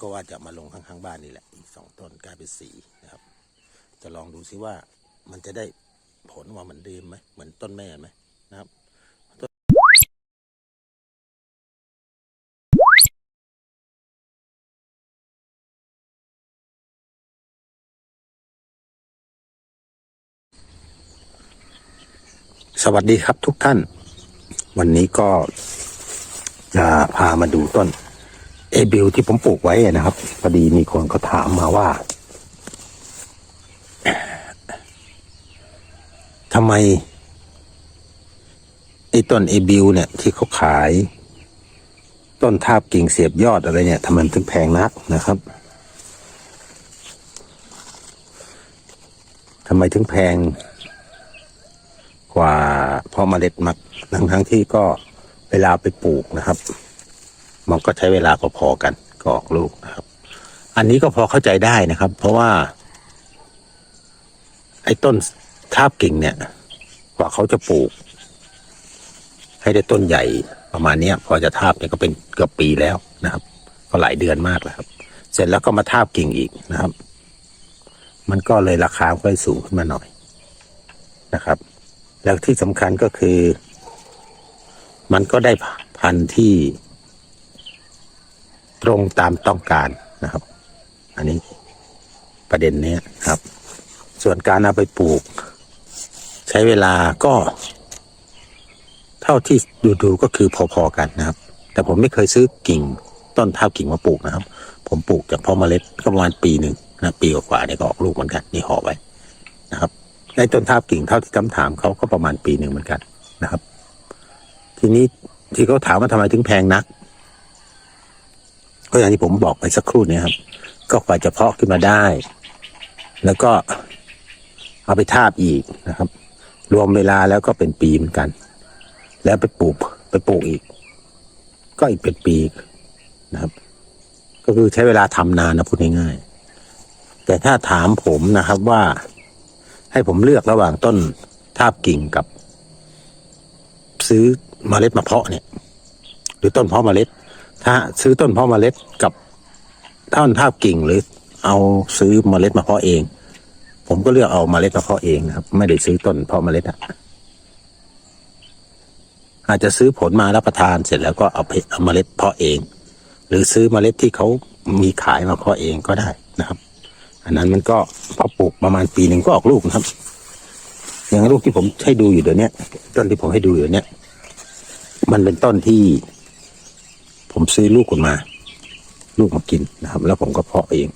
ก็ว่าจะมาลงข้างๆบ้านนี่แหละ อีกสองต้นกลายเป็นสีนะครับ จะลองดูซิว่ามันจะได้ผลว่าเหมือนเดิมไหมเหมือนต้นแม่ไหมนะครับสวัสดีครับทุกท่าน วันนี้ก็จะพามาดูต้น เอบิลที่ผมปลูกไว้นะครับพอดีมีคนเขาถามมาว่าทำไมไอ้ต้นเอบิลเนี่ย ที่เขาขาย ต้นทาบกิ่งเสียบยอดอะไรเนี่ยทำไมถึงแพงนักนะครับทำไมถึงแพง กว่าพาะเมล็ดมักทั้งทั้งที่ก็เวลาไปปลูกนะครับ มันก็ใช้เวลาพอๆกันก็ออกลูกนะครับ อันนี้ก็พอเข้าใจได้นะครับ เพราะว่า ไอ้ต้นทาบกิ่งเนี่ย กว่าเขาจะปลูก ให้ได้ต้นใหญ่ประมาณนี้พอจะทาบเนี่ยก็เป็นเกือบปีแล้วนะครับ ก็หลายเดือนมากแล้วครับ เสร็จแล้วก็มาทาบกิ่งอีกนะครับ มันก็เลยราคาก็เลยสูงขึ้นมาหน่อยนะครับ แล้วที่สำคัญก็คือ มันก็ได้พันธุ์ที่ ตรงตามต้องการนะครับ อันนี้ประเด็นนี้ครับ ส่วนการเอาไปปลูก ใช้เวลาก็ เท่าที่ดูดูก็คือพอๆกันนะครับ แต่ผมไม่เคยซื้อกิ่งต้นเท้ากิ่งมาปลูกนะครับ ผมปลูกจากพาะเมล็ดก็ประมาณปีหนึ่งนะปีกว่าเนี่ยก็ออกลูกเหมือนกันนี่ห่อไว้นะครับในต้นทากิ่งเท่าที่คำถามเขาก็ประมาณปีหนึ่งเหมือนกันนะครับ ทีนี้ที่เขาถามว่าทำไมถึงแพงนัก ก็อย่างที่ผมบอกไปสักครู่นี้ครับ ก็กว่าจะเพาะขึ้นมาได้ แล้วก็เอาไปทาบอีกนะครับ รวมเวลาแล้วก็เป็นปีเหมือนกัน แล้วไปปลูกไปปลูกอีก ก็อีกเป็นปีนะครับ ก็คือใช้เวลาทำนานนะพูดง่ายๆแต่ถ้าถามผมนะครับว่า ให้ผมเลือกระหว่างต้นทาบกิ่งกับ ซื้อเมล็ดมาเพาะเนี่ย หรือต้นเพาะเมล็ด ถ้าซื้อต้นเพาะเมล็ดกับต้นทาบกิ่งหรือ เอาซื้อเมล็ดมาเพาะเอง ผมก็เลือกเอาเมล็ดมาเพาะเองนะครับ ไม่ได้ซื้อต้นเพาะเมล็ดอะอาจจะซื้อผลมารับประทานเสร็จแล้วก็เอาเอาเมล็ดเพาะเอง หรือซื้อเมล็ดที่เขามีขายมาเพาะเองก็ได้นะครับ อันนั้นมันก็พอปลูกประมาณปีหนึ่งก็ออกลูกนะครับ อย่างลูกที่ผมให้ดูอยู่เดี๋ยวนี้ต้นที่ผมให้ดูอยู่เนี้ยมันเป็นต้นที่ ผมซื้อลูกคนมา ลูกมากินนะครับ แล้วผมก็เพาะเอง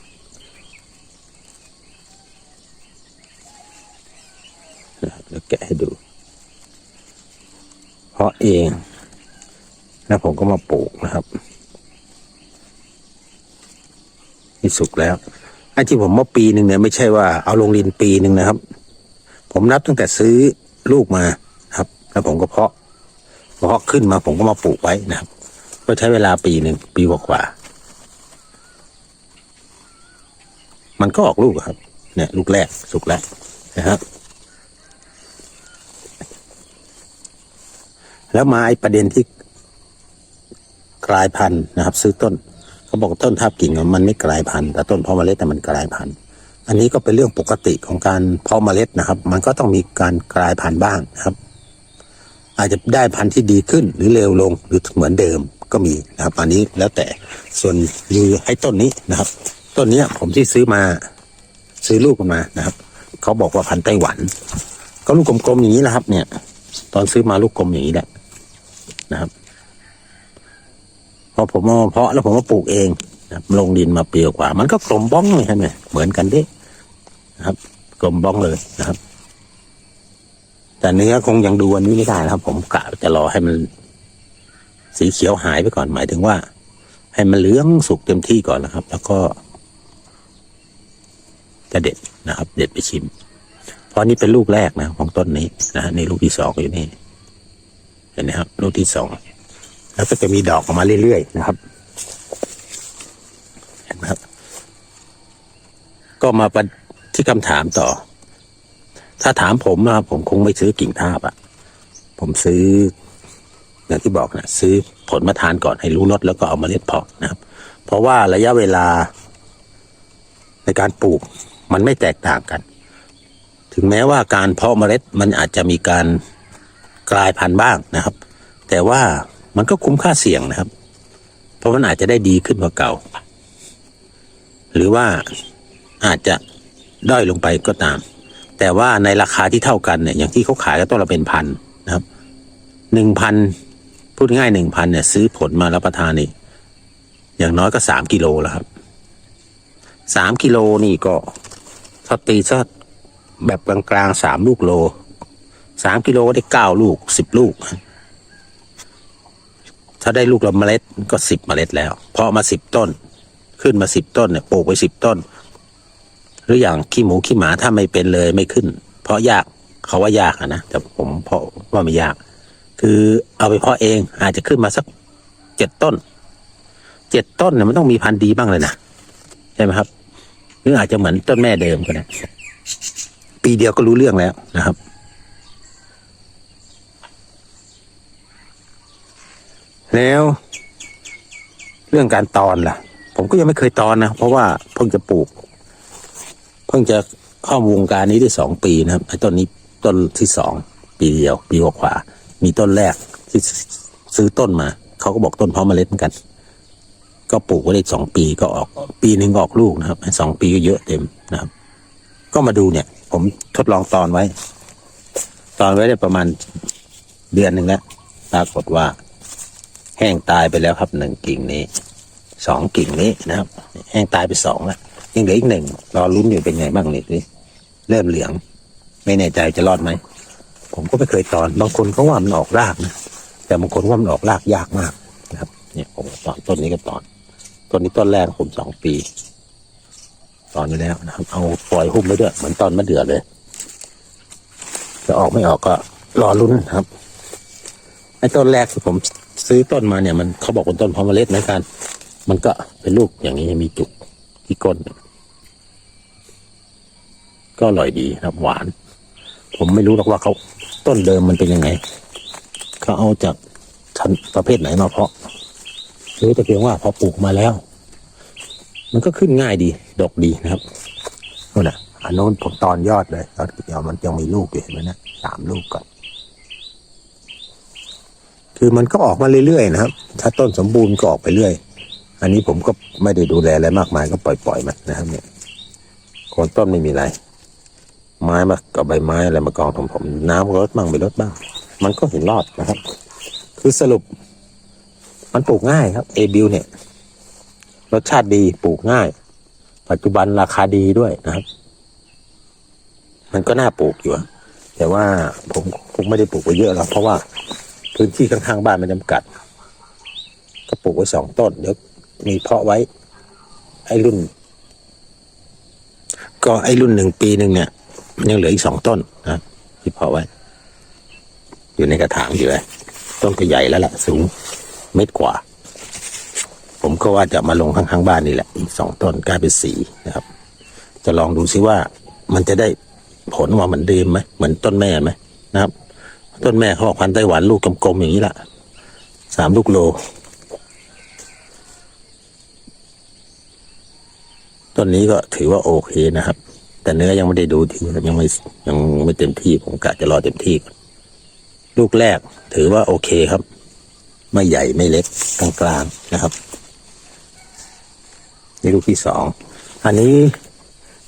นะแล้วแกะให้ดู เพาะเอง แล้วผมก็มาปลูกนะครับนี่สุกแล้วไอ้ที่ผมว่าปีหนึ่งเนี่ยไม่ใช่ว่าเอาลงดินปีหนึ่งนะครับ ผมนับตั้งแต่ซื้อลูกมาครับ แล้วผมก็เพาะเพาะขึ้นมาผมก็มาปลูกไว้นะครับ ก็ใช้เวลาปีหนึ่งปีกว่ามันก็ออกลูกครับ เนี่ยลูกแรกสุกแล้วนะครับแล้วมาไอ้ประเด็นที่กลายพันธุ์นะครับ ซื้อต้นเขาบอกต้นทับกิ่งมันไม่กลายพันธุ์แต่ต้นเพาะเมล็ดแต่มันกลายพันธุ์อันนี้ก็เป็นเรื่องปกติของการเพาะเมล็ดนะครับ มันก็ต้องมีการกลายพันธุ์บ้างนะครับ อาจจะได้พันธุ์ที่ดีขึ้นหรือเร็วลงหรือเหมือนเดิม ก็มีนะครับ อันนี้แล้วแต่ส่วนยือให้ต้นนี้นะครับ ต้นนี้ผมที่ซื้อมาซื้อลูกมันมานะครับเขาบอกว่าพันไต้หวัน ก็ลูกกลมๆอย่างนี้แหละครับ เนี่ย ตอนซื้อมาลูกกลมอย่างนี้แหละนะครับพอผมเอามาเพาะแล้วผมมาปลูกเองนะลงดินมาเปียวกว่า มันก็กลมบ้องเลยใช่ไหมเหมือนกันด้นะครับ กลมบ้องเลยนะครับ แต่เนื้อคงยังดูอันนี้ไม่ได้นะครับ ผมกะจะรอให้มัน สีเขียวหายไปก่อนหมายถึงว่า ให้มันเหลืองสุกเต็มที่ก่อนนะครับ แล้วก็จะเด็ดนะครับ เด็ดไปชิม เพราะนี่เป็นลูกแรกนะ ของต้นนี้นะนี่ลูกที่สองอยู่นี่ เห็นไหมครับ ลูกที่สองแล้วก็จะมีดอกออกมาเรื่อยๆนะครับ เห็นไหมครับ ก็มาปที่คำถามต่อ ถ้าถามผมนะครับผมคงไม่ซื้อกิ่งทาบอะผมซื้อ อย่างที่บอกนะซื้อผลมาทานก่อนให้รู้รสแล้วก็เอามาเล็ดเพาะนะครับ เพราะว่าระยะเวลาในการปลูกมันไม่แตกต่างกัน ถึงแม้ว่าการเพาะเมล็ดมันอาจจะมีการกลายพันธุ์บ้างนะครับ แต่ว่ามันก็คุ้มค่าเสี่ยงนะครับ เพราะมันอาจจะได้ดีขึ้นกว่าเก่า หรือว่าอาจจะด้อยลงไปก็ตาม แต่ว่าในราคาที่เท่ากันเนี่ยอย่างที่เขาขายก็ต้นละเป็นพันนะครับหนึ่งพัน พูดง่ายหนึ่งพันเนี่ย ซื้อผลมารับประทานนี่อย่างน้อยก็สามกิโลแล้วครับสามกิโลนี่ก็ถ้าตีสักแบบกลางๆสามลูกโลสามกิโลก็ได้เก้าลูกสิบลูก ถ้าได้ลูกละเมล็ดก็สิบเมล็ดแล้ว เพาะมาสิบต้น ขึ้นมาสิบต้นเนี่ยปลูกไปสิบต้น หรืออย่างขี้หมูขี้หมาถ้าไม่เป็นเลยไม่ขึ้น เพราะยากเขาว่ายากนะแต่ผมเพาะว่าไม่ยาก คือเอาไปเพาะเองอาจจะขึ้นมาสักเจ็ดต้นเจ็ดต้นเนี่ยมันต้องมีพันธุ์ดีบ้างเลยนะใช่ไหมครับ หรืออาจจะเหมือนต้นแม่เดิมก็ได้ปีเดียวก็รู้เรื่องแล้วนะครับ แล้ว เรื่องการตอนล่ะ ผมก็ยังไม่เคยตอนนะเพราะว่าเพิ่งจะปลูก เพิ่งจะเข้าวงการนี้ได้สองปีนะครับไอ้ต้นนี้ต้นที่สองปีเดียวปีกว่าๆ มีต้นแรกที่ซื้อต้นมาเขาก็บอกต้นเพาะเมล็ดเหมือนกัน ก็ปลูกไว้ได้สองปีก็ออก ปีหนึ่งออกลูกนะครับสองปีก็เยอะเต็มนะครับ ก็มาดูเนี่ย ผมทดลองตอนไว้ ตอนไว้ได้ประมาณเดือนหนึ่งแล้วปรากฏว่า แห้งตายไปแล้วครับหนึ่งกิ่งนี้สองกิ่งนี้นะครับ แห้งตายไปสองแล้วยังเหลืออีกหนึ่งรอลุ้นอยู่เป็นไงบ้างนี่เริ่มเหลือง ไม่แน่ใจจะรอดไหม ผมก็ไม่เคยตอน บางคนเขาว่ามันออกรากนะแต่บางคนว่ามันออกรากยากมากนะครับ เนี่ยผมตอนต้นนี้ก็ตอนต้นนี้ต้นแรกผมสองปี ตอนนี้แล้วนะครับ เอาปล่อยหุ้มไว้ด้วยเหมือนตอนมะเดื่อเลย จะออกไม่ออกก็รอลุ้นครับไอ้ต้นแรกที่ผมซื้อต้นมาเนี่ย มันเขาบอกเป็นต้นพอมเมล็ดเหมือนกันมันก็เป็นลูกอย่างนี้มีจุกที่ก้นก็อร่อยดีครับหวาน ผมไม่รู้หรอกว่าเขาต้นเดิมมันเป็นยังไงเขาเอาจากชันประเภทไหนมาเพาะรู้แต่เพียงว่าพอปลูกมาแล้ว มันก็ขึ้นง่ายดีดอกดีนะครับนู่นน่ะอันโน้นผมตอนยอดเลยตอนเดียวมันยังมีลูกอยู่เห็นไหมนะสามลูกก่อนคือมันก็ออกมาเรื่อยๆนะครับ ถ้าต้นสมบูรณ์ก็ออกไปเรื่อย อันนี้ผมก็ไม่ได้ดูแลอะไรมากมายก็ปล่อยๆมันนะครับเนี่ยโคนต้นไม่มีอะไร ไม้มากับใบไม้อะไรมากองผมผม น้ำก็ลดบ้างไม่ลดบ้าง มันก็เห็นรอดนะครับ คือสรุป มันปลูกง่ายครับเอบิวเนี่ยรสชาติดีปลูกง่าย ปัจจุบันราคาดีด้วยนะครับ มันก็น่าปลูกอยู่แต่ว่าผมคงไม่ได้ปลูกไปเยอะหรอกเพราะว่า พื้นที่ข้างๆบ้านมันจำกัด ก็ปลูกไว้สองต้นเดี๋ยวมีเพาะไว้ไอ้รุ่น ก็ไอ้รุ่นหนึ่งปีหนึ่งเนี่ย มันยังเหลืออีกสองต้นนะที่เพาะไว้ อยู่ในกระถางอยู่เลยต้นก็ใหญ่แล้วแหละสูงเมตรกว่า ผมก็ว่าจะมาลงข้างๆบ้านนี่แหละ อีกสองต้นกลายเป็นสีนะครับ จะลองดูซิว่ามันจะได้ผลว่าเหมือนเดิมไหมเหมือนต้นแม่ไหมนะครับ ต้นแม่เขาบอกพันธุ์ไต้หวันลูกกลมๆอย่างนี้แหละสามลูกโล ต้นนี้ก็ถือว่าโอเคนะครับ แต่เนื้อยังไม่ได้ดูทียังไม่ยังไม่เต็มที่ ผมกะจะรอเต็มที่ ลูกแรกถือว่าโอเคครับ ไม่ใหญ่ไม่เล็กกลางๆนะครับนี่ลูกที่สองอันนี้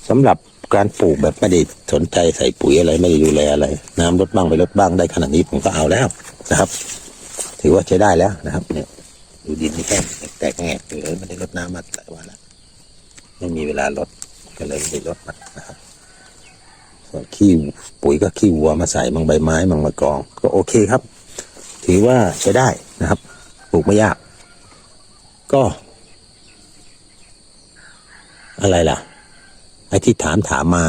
สำหรับการปลูกแบบไม่ได้สนใจใส่ปุ๋ยอะไรไม่ได้ดูแลอะไร น้ำลดบ้างไปลดบ้างได้ขนาดนี้ผมก็เอาแล้วนะครับ ถือว่าใช้ได้แล้วนะครับ เนี่ย ดูดินนี่แค่แตกแง่เลยไม่ได้ลดน้ำมาหลายวันแล้วไม่มีเวลาลด ก็เลยได้ลดมันนะครับ ส่วนขี้ปุ๋ยก็ขี้วัวมาใส่บางใบไม้บางมากอง ก็โอเคครับ ถือว่าใช้ได้นะครับปลูกไม่ยาก ก็ อะไรล่ะไอ้ที่ถามถามมา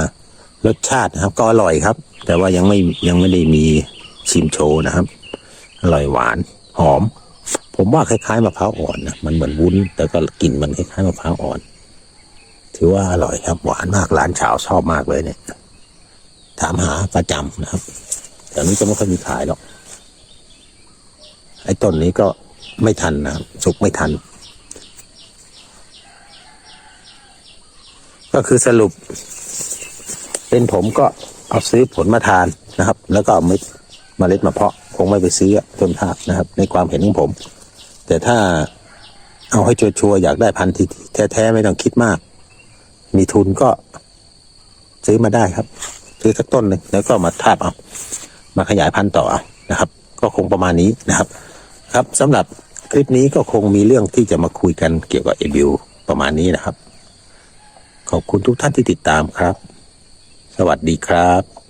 รสชาตินะครับ ก็อร่อยครับ แต่ว่ายังไม่ยังไม่ได้มีชิมโชว์นะครับ อร่อยหวานหอม ผมว่าคล้ายๆมะพร้าวอ่อนนะมันเหมือนวุ้นแต่ก็กลิ่นมันคล้ายๆมะพร้าวอ่อน ถือว่าอร่อยครับ หวานมากร้านชาวชอบมากเลยเนี่ย ถามหาประจำนะครับแต่นี้จะไม่ค่อยมีขายหรอก ไอ้ต้นนี้ก็ไม่ทันนะสุกไม่ทัน ก็คือสรุป เป็นผมก็เอาซื้อผลมาทานนะครับ แล้วก็เอาเม็ดเมล็ดมาเพาะคงไม่ไปซื้อต้นทาบนะครับ ในความเห็นของผม แต่ถ้าเอาให้ชัวร์ๆอยากได้พันธุ์ที่แท้ๆไม่ต้องคิดมาก มีทุนก็ซื้อมาได้ครับ ซื้อสักต้นหนึ่งแล้วก็มาทาบเอามาขยายพันธุ์ต่อเอานะครับ ก็คงประมาณนี้นะครับ ครับสำหรับคลิปนี้ก็คงมีเรื่องที่จะมาคุยกันเกี่ยวกับเอบิวประมาณนี้นะครับ ขอบคุณทุกท่านที่ติดตามครับ สวัสดีครับ